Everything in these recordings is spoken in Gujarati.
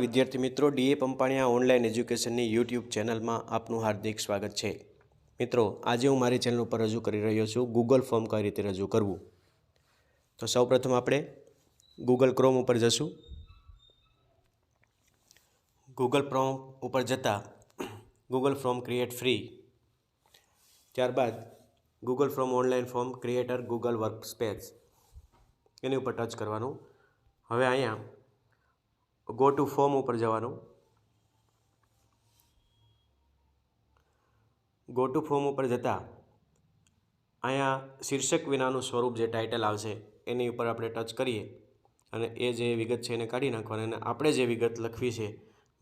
વિદ્યાર્થી મિત્રો ડીએ પંપાણિયા ઓનલાઈન એજ્યુકેશનની યુટ્યુબ ચેનલમાં આપનું હાર્દિક સ્વાગત છે. મિત્રો, આજે હું મારી ચેનલ ઉપર રજૂ કરી રહ્યો છું ગૂગલ ફોર્મ કઈ રીતે રજૂ કરવું. તો સૌપ્રથમ આપણે ગૂગલ ક્રોમ ઉપર જશું. ગૂગલ ક્રોમ ઉપર જતાં ગૂગલ ફોર્મ ક્રિએટ ફ્રી ત્યારબાદ Google form online form creator Google workspace એની ઉપર ટચ કરવાનું. હવે અહીંયા ગો ટુ ફોર્મ ઉપર જવાનું. ગો ટુ ફોર્મ ઉપર જતાં અહીંયા શીર્ષક વિનાનું સ્વરૂપ જે ટાઇટલ આવશે, એની ઉપર આપણે ટચ કરીએ અને એ જે વિગત છે એને કાઢી નાખવાની અને આપણે જે વિગત લખવી છે,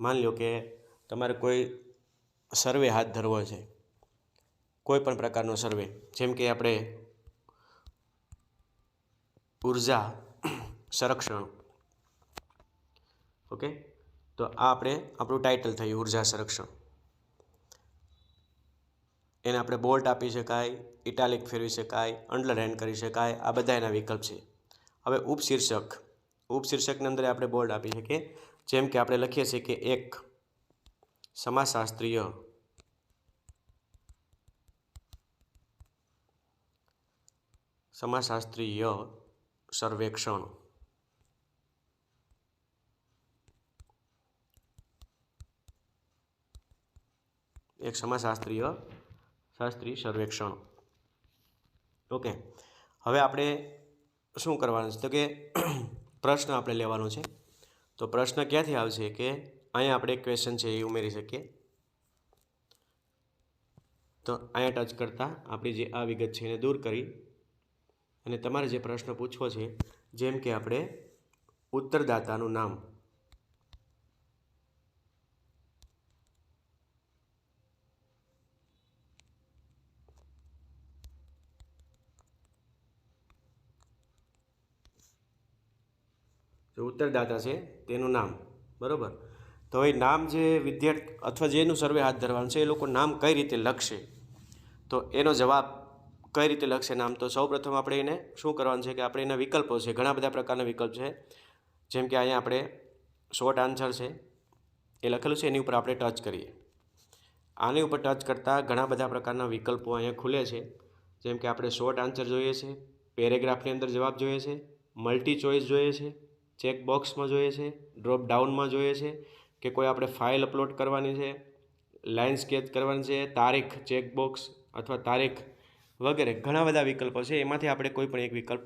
માની લો કે તમારે કોઈ સર્વે હાથ ધરવો છે, કોઈ પણ પ્રકારનો સર્વે જેમ કે આપણે ઊર્જા, સંરક્ષણ ઓકે? તો આ આપણે આપણું ટાઇટલ થયું, ઊર્જા સંરક્ષણ. એને આપણે બોલ્ટ આપી શકાય, ઇટાલિક ફેરવી શકાય અંડરલાઇન કરી શકાય, આ બધા એના વિકલ્પ છે. હવે ઉપશીર્ષક. ઉપશીર્ષકની અંદર આપણે બોલ્ડ આપી શકીએ. જેમ કે આપણે લખીએ છીએ કે એક સમાજશાસ્ત્રીય સમાજશાસ્ત્રીય સર્વેક્ષણ. એક સમાજશાસ્ત્રીય શાસ્ત્રી સર્વેક્ષણ. ઓકે હવે આપણે શું કરવાનું છે? તો કે પ્રશ્ન આપણે લેવાનો છે. તો પ્રશ્ન ક્યાંથી આવશે કે અહીંયા આપણે એક ક્વેશ્ચન છે એ ઉમેરી શકીએ? તો અહીંયા ટચ કરતાં આપણી જે આ વિગત છે એને દૂર કરી. અને તમારે જે પ્રશ્ન પૂછવો છે, જેમ કે આપણે ઉત્તરદાતાનું નામ જે ઉત્તરદાતા છે, તેનું નામ. બરાબર? તો એ નામ જે વિદ્યાર્થી અથવા જેનું સર્વે હાથ ધરવાનું છે, એ લોકો નામ કઈ રીતે લખશે? તો એનો જવાબ કઈ રીતે લખશે નામ? તો સૌપ્રથમ આપણે એને શું કરવાનું છે કે આપણે એના વિકલ્પો છે, ઘણા બધા પ્રકારના વિકલ્પ છે. જેમ કે અહીંયા આપણે શોર્ટ આન્સર છે, એ લખેલું છે, એની ઉપર આપણે ટચ કરીએ. આની ઉપર ટચ કરતાં ઘણા બધા પ્રકારના વિકલ્પો અહીંયા ખુલે છે. જેમ કે આપણે શોર્ટ આન્સર જોઈએ છે પેરેગ્રાફની અંદર જવાબ જોઈએ છે મલ્ટી ચોઇસ જોઈએ છે ચેક બોક્સમાં જોઈએ છે ડ્રોપ ડાઉનમાં જોઈએ છે કે કોઈ આપણે ફાઇલ અપલોડ કરવાની છે લાઇન સ્કેચ કરવાની છે, તારીખ ચેક બોક્સ અથવા તારીખ વગેરે ઘણા બધા વિકલ્પો છે, એમાંથી આપણે કોઈ પણ એક વિકલ્પ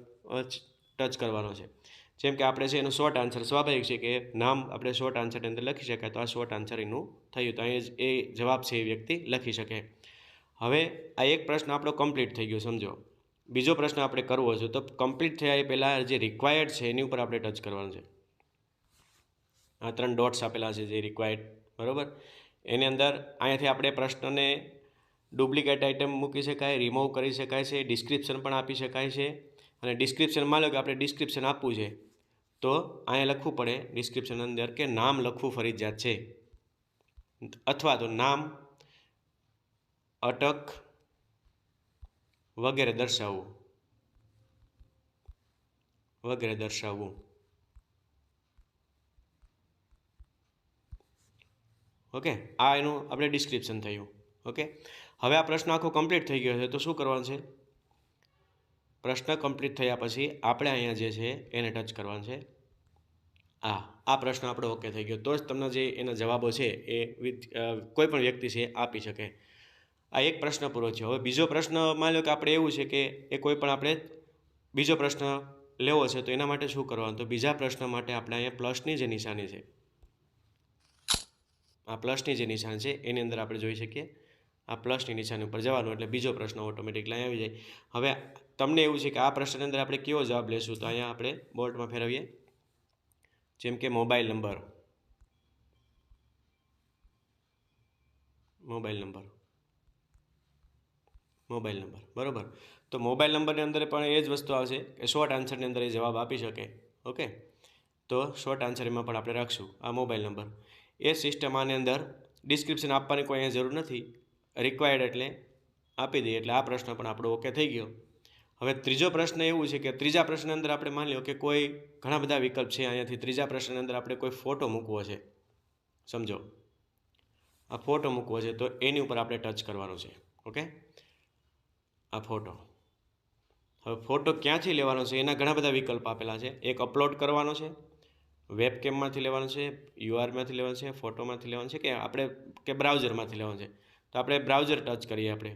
ટચ કરવાનો છે. જેમ કે આપણે છે એનો શોર્ટ આન્સર સ્વાભાવિક છે કે નામ આપણે શોર્ટ આન્સરની અંદર લખી શકાય તો આ શોર્ટ આન્સર એનું થયું તો અહીં એ જવાબ છે એ વ્યક્તિ લખી શકે. હવે આ એક પ્રશ્ન આપણો કમ્પ્લીટ થઈ ગયો, સમજો. બીજો પ્રશ્ન આપણે કરવો છે, તો કમ્પ્લીટ થયા એ પહેલાં જે રિક્વાયર્ડ છે, એની ઉપર આપણે ટચ કરવાનું છે. આ ત્રણ ડોટ્સ આપેલા છે જે રિક્વાયર્ડ બરાબર? એની અંદર અહીંયાથી આપણે પ્રશ્નને ડુપ્લિકેટ આઇટમ મૂકી શકાય રિમૂવ કરી શકાય છે ડિસ્ક્રિપ્શન પણ આપી શકાય છે. અને ડિસ્ક્રિપ્શન માનો કે આપણે ડિસ્ક્રિપ્શન આપવું છે, તો અહીંયા લખવું પડે ડિસ્ક્રિપ્શન અંદર કે નામ લખવું ફરજિયાત છે. અથવા તો નામ, અટક વગેરે દર્શાવવું વગેરે દર્શાવવું ઓકે, આ એનું આપણે ડિસ્ક્રિપ્શન થયું. ઓકે, હવે આ પ્રશ્ન આખો કમ્પ્લીટ થઈ ગયો છે, તો શું કરવાનું છે? પ્રશ્ન કમ્પ્લીટ થયા પછી આપણે અહીંયા જે છે, એને ટચ કરવાનું છે. આ આ પ્રશ્ન આપણો ઓકે થઈ ગયો. તો જ તમને જે એના જવાબો છે, એ કોઈ પણ વ્યક્તિ છે, આપી શકે. આ એક પ્રશ્ન પૂરો છે હવે બીજો પ્રશ્ન માની લો કે આપણે એવું છે કે એ કોઈ પણ આપણે બીજો પ્રશ્ન લેવો છે, તો એના માટે શું કરવાનું? તો બીજા પ્રશ્ન માટે આપણે અહીંયા પ્લસની જે નિશાની છે, આ પ્લસની જે નિશાન છે, એની અંદર આપણે જોઈ શકીએ. આ પ્લસની નિશાની ઉપર જવાનું, એટલે બીજો પ્રશ્ન ઓટોમેટિકલી આવી જાય. હવે તમને એવું છે કે આ પ્રશ્નની અંદર આપણે કેવો જવાબ લેશું? તો અહીંયા આપણે બોર્ડમાં ફેરવીએ. જેમ કે mobile number. Mobile number. Mobile number, બરાબર? તો મોબાઈલ નંબરની અંદર પણ એ જ વસ્તુ આવશે કે શોર્ટ આન્સરની અંદર એ જવાબ આપી શકે, ઓકે? તો શોર્ટ આન્સર એમાં પણ આપણે રાખશું, આ મોબાઈલ નંબર. એ સિસ્ટમ આની અંદર ડિસ્ક્રિપ્શન આપવાની કોઈ અહીંયા જરૂર નથી રિક્વાયર્ડ એટલે આપી દઈએ, એટલે આ પ્રશ્ન પણ આપણો ઓકે થઈ ગયો. હવે ત્રીજો પ્રશ્ન એવું છે કે ત્રીજા પ્રશ્ન અંદર આપણે માની લો કે કોઈ ઘણા બધા વિકલ્પ છે, અહીંયાથી ત્રીજા પ્રશ્નની અંદર આપણે કોઈ ફોટો મૂકવો છે. સમજો? આ ફોટો મૂકવો છે, તો એની ઉપર આપણે ટચ કરવાનું છે, ઓકે? આ ફોટો હવે ફોટો ક્યાંથી લેવાનો છે? એના ઘણા બધા વિકલ્પ આપેલા છે. એક અપલોડ કરવાનો છે વેબ કેમમાંથી લેવાનો છે યુઆરમાંથી લેવાનો છે ફોટોમાંથી લેવાનો છે કે આપણે, કે બ્રાઉઝરમાંથી લેવાનો છે? તો આપણે બ્રાઉઝર ટચ કરીએ આપણે.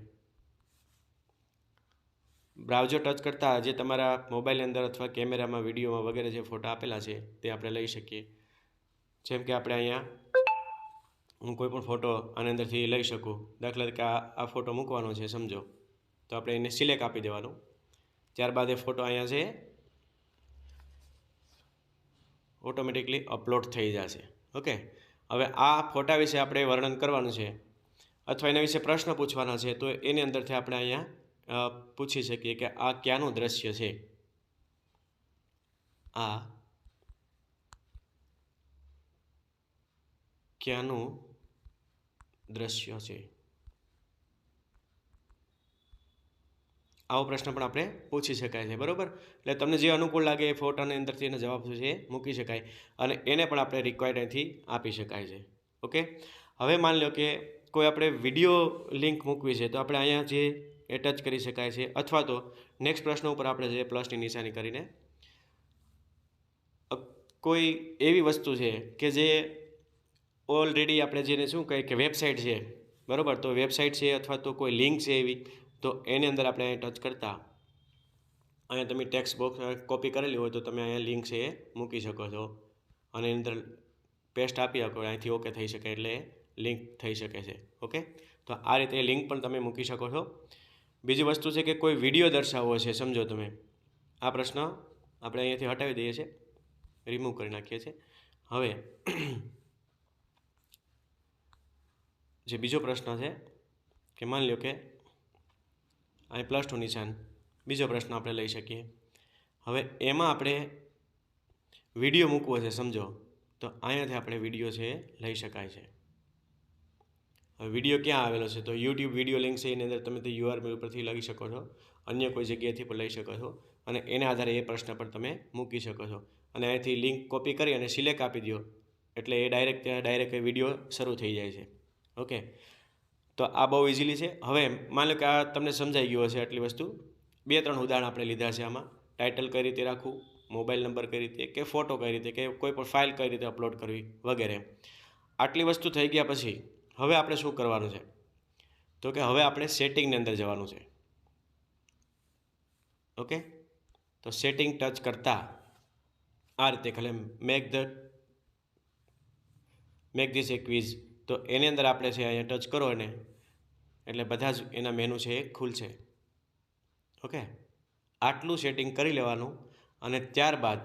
બ્રાઉઝર ટચ કરતાં જે તમારા મોબાઈલની અંદર અથવા કેમેરામાં વિડીયોમાં વગેરે જે ફોટા આપેલા છે, તે આપણે લઈ શકીએ. જેમ કે આપણે અહીંયા, હું કોઈ પણ ફોટો આની અંદરથી લઈ શકું. દાખલા તરીકે આ આ ફોટો મૂકવાનો છે, સમજો. તો આપણે એને સિલેક્ટ આપી દેવાનું. ત્યારબાદ એ ફોટો અહીંયા છે. ઓટોમેટિકલી અપલોડ થઈ જશે. ઓકે હવે આ ફોટા વિશે આપણે વર્ણન કરવાનું છે. અથવા એના વિશે પ્રશ્ન પૂછવાના છે, તો એની અંદરથી આપણે અહીંયા પૂછી શકીએ કે આ ક્યાંનું દ્રશ્ય છે? આ ક્યાંનું દ્રશ્ય છે? આવો પ્રશ્ન પણ આપણે પૂછી શકાય છે, બરાબર? એટલે તમને જે અનુકૂળ લાગે એ ફોટાની અંદરથી એનો જવાબ શું છે મૂકી શકાય અને એને પણ આપણે રિક્વાયર્ડ અહીંથી આપી શકાય છે, ઓકે? હવે માની લો કે કોઈ આપણે વીડિયો લિંક મૂકવી છે, તો આપણે અહીંયા જે એટચ કરી શકાય છે, અથવા તો નેક્સ્ટ પ્રશ્ન ઉપર આપણે જે પ્લસની નિશાની કરીને કોઈ એવી વસ્તુ છે કે જે ઓલરેડી આપણે જેને શું કહીએ કે વેબસાઇટ છે, બરાબર? તો વેબસાઇટ છે અથવા તો કોઈ લિંક છે એવી તો એની અંદર આપણે અહીં ટચ કરતા, અહીંયા તમે ટેક્સ્ટ બોક્સ કોપી કરેલી હોય તો તમે અહીંયા લિંક છે એ મૂકી શકો છો. અને એની અંદર પેસ્ટ આપી શકો, અહીંથી ઓકે થઈ શકે એટલે લિંક થઈ શકે છે ઓકે તો આ રીતે લિંક પણ તમે મૂકી શકો છો. બીજી વસ્તુ છે કે કોઈ વીડિયો દર્શાવવો છે, સમજો તમે. આ પ્રશ્ન આપણે અહીંયાથી હટાવી દઈએ છીએ રિમૂવ કરી નાખીએ છીએ. હવે, જે બીજો પ્રશ્ન છે, કે માની લો કે અહીં પ્લસ ટુ નિશાન બીજો પ્રશ્ન આપણે લઈ શકીએ. હવે એમાં આપણે વીડિયો મૂકવો છે, સમજો. તો અહીંયાથી આપણે વીડિયો છે લઈ શકાય છે. હવે વીડિયો ક્યાં આવેલો છે? તો યુટ્યુબ વીડિયો લિંક છે, એની અંદર તમે તે યુઆરએલ ઉપરથી લઈ શકો છો. અન્ય કોઈ જગ્યાએથી પણ લઈ શકો છો. અને એના આધારે એ પ્રશ્ન પણ તમે મૂકી શકો છો. અને અહીંથી લિંક કોપી કરી અને સિલેક્ટ આપી દો એટલે એ ડાયરેક્ટ ડાયરેક્ટ વીડિયો શરૂ થઈ જાય છે. ઓકે તો આ બહુ ઇઝીલી છે. હવે માની લો કે આ તમને સમજાઈ ગયું હશે આટલી વસ્તુ. બે, ત્રણ ઉદાહરણ આપણે લીધા છે આમાં. ટાઇટલ કઈ રીતે રાખવું મોબાઈલ નંબર કઈ રીતે, કે ફોટો કઈ રીતે, કે કોઈ પણ ફાઇલ કઈ રીતે અપલોડ કરવી વગેરે. આટલી વસ્તુ થઈ ગયા પછી હવે આપણે શું કરવાનું છે? તો કે હવે આપણે સેટિંગની અંદર જવાનું છે. ઓકે તો સેટિંગ ટચ કરતાં આ રીતે ખાલી make the make this a quiz તો એની અંદર આપણે છે અહીંયા ટચ કરો એને. એટલે બધા જ એના મેનુ છે એ ખુલશે. ઓકે આટલું સેટિંગ કરી લેવાનું અને ત્યારબાદ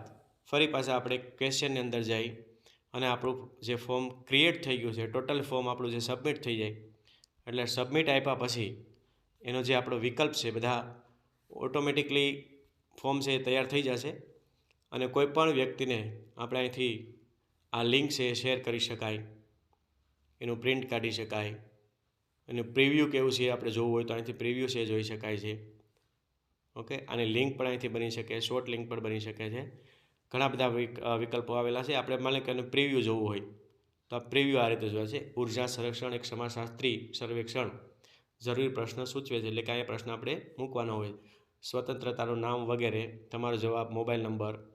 ફરી પાછા આપણે ક્વેશ્ચનની અંદર જઈ અને આપણું જે ફોર્મ ક્રિએટ થઈ ગયું છે ટોટલ ફોર્મ આપણું જે સબમિટ થઈ જાય. એટલે સબમિટ આપ્યા પછી એનો જે આપણો વિકલ્પ છે, બધા ઓટોમેટિકલી ફોર્મ છે એ તૈયાર થઈ જશે. અને કોઈપણ વ્યક્તિને આપણે અહીંથી આ લિંક છે શેર કરી શકાય. એનું પ્રિન્ટ કાઢી શકાય. એનું પ્રિવ્યૂ કેવું છે આપણે જોવું હોય તો અહીંથી પ્રિવ્યૂ છે જોઈ શકાય છે. ઓકે? આની લિંક પણ અહીંથી બની શકે, શોર્ટ લિંક પણ બની શકે છે. ઘણા બધા વિક- વિકલ્પો આવેલા છે. આપણે માની કે એનું પ્રિવ્યૂ જોવું હોય, તો આ પ્રિવ્યૂ આ રીતે જોયા છે. ઊર્જા સંરક્ષણ એક સમાજશાસ્ત્રી સર્વેક્ષણ. જરૂરી પ્રશ્ન સૂચવે છે, એટલે કે અહીંયા પ્રશ્ન આપણે મૂકવાનો હોય. સ્વતંત્રતાનું નામ વગેરે, તમારો જવાબ, મોબાઈલ નંબર,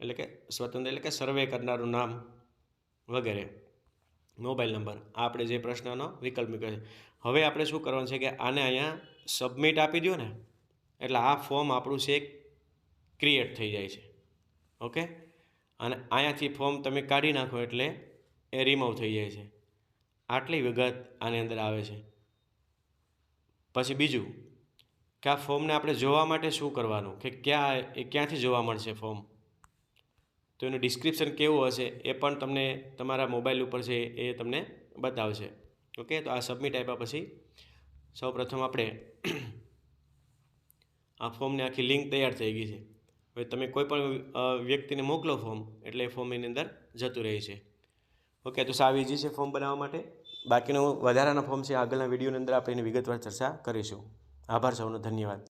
એટલે કે સ્વતંત્ર, એટલે કે સર્વે કરનારું નામ વગેરે. મોબાઈલ નંબર, આપણે જે પ્રશ્નનો વિકલ્પ મૂક્યો છે. હવે આપણે શું કરવાનું છે કે આને અહીંયા સબમિટ આપી દો ને, એટલે આ ફોર્મ આપણું છે ક્રિએટ થઈ જાય છે. ઓકે અને અહીંયાથી ફોર્મ તમે કાઢી નાખો એટલે એ રિમૂવ થઈ જાય છે. આટલી વિગત આની અંદર આવે છે. પછી બીજું, કે આ ફોર્મને આપણે જોવા માટે શું કરવાનું? કે ક્યાં એ ક્યાંથી જોવા મળશે ફોર્મ તો એનું ડિસ્ક્રિપ્શન કેવું હશે એ પણ તમને તમારા મોબાઈલ ઉપર છે એ તમને બતાવશે. ઓકે તો આ સબમિટ આપ્યા પછી સૌપ્રથમ આપણે આ ફોર્મની આખી લિંક તૈયાર થઈ ગઈ છે. હવે તમે કોઈ પણ વ્યક્તિને મોકલો ફોર્મ એટલે એ ફોર્મ એની અંદર જતું રહે છે. ઓકે તો સાવ ઇઝી છે ફોર્મ બનાવવા માટે. બાકીનું વધારાના ફોર્મ છે, આગળના વિડીયોની અંદર આપણે એની વિગતવાર ચર્ચા કરીશું. આભાર સૌનો ધન્યવાદ.